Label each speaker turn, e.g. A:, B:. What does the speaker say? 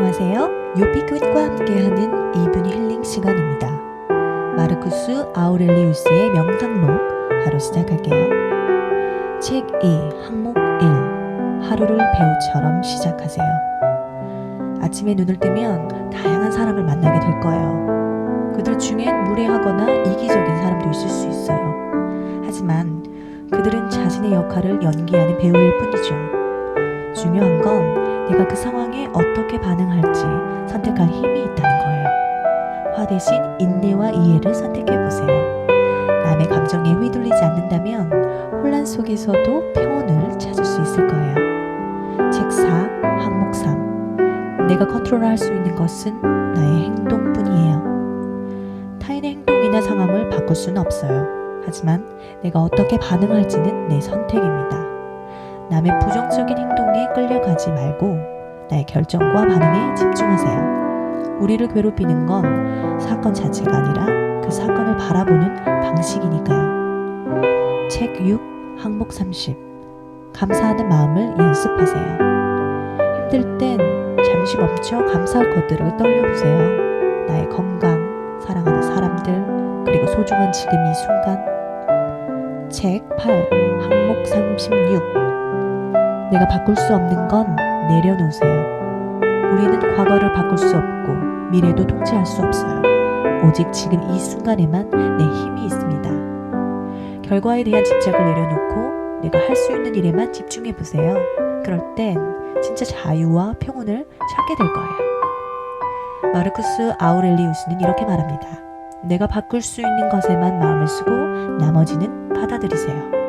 A: 안녕하세요. 요피끝과 함께하는 2분 힐링 시간입니다. 마르쿠스 아우렐리우스의 명상록 바로 시작할게요. 책 2, 항목 1. 하루를 배우처럼 시작하세요. 아침에 눈을 뜨면 다양한 사람을 만나게 될 거예요. 그들 중엔 무례하거나 이기적인 사람도 있을 수 있어요. 하지만 그들은 자신의 역할을 연기하는 배우일 뿐이죠. 중요한 건 내가 그 상황에 어떻게 반응할지 선택할 힘이 있다는 거예요. 화 대신 인내와 이해를 선택해 보세요. 남의 감정에 휘둘리지 않는다면 혼란 속에서도 평온을 찾을 수 있을 거예요. 책 4, 항목 3. 내가 컨트롤할 수 있는 것은 나의 행동뿐이에요. 타인의 행동이나 상황을 바꿀 수는 없어요. 하지만 내가 어떻게 반응할지는 내 선택입니다. 남의 부정적인 행동에 끌려가지 말고 나의 결정과 반응에 집중하세요. 우리를 괴롭히는 건 사건 자체가 아니라 그 사건을 바라보는 방식이니까요. 책 6, 항목 30. 감사하는 마음을 연습하세요. 힘들 땐 잠시 멈춰 감사할 것들을 떠올려보세요. 나의 건강, 사랑하는 사람들, 그리고 소중한 지금 이 순간. 책 8, 항목 36. 내가 바꿀 수 없는 건 내려놓으세요. 우리는 과거를 바꿀 수 없고 미래도 통제할 수 없어요. 오직 지금 이 순간에만 내 힘이 있습니다. 결과에 대한 집착을 내려놓고 내가 할 수 있는 일에만 집중해 보세요. 그럴 땐 진짜 자유와 평온을 찾게 될 거예요. 마르쿠스 아우렐리우스는 이렇게 말합니다. 내가 바꿀 수 있는 것에만 마음을 쓰고 나머지는 받아들이세요.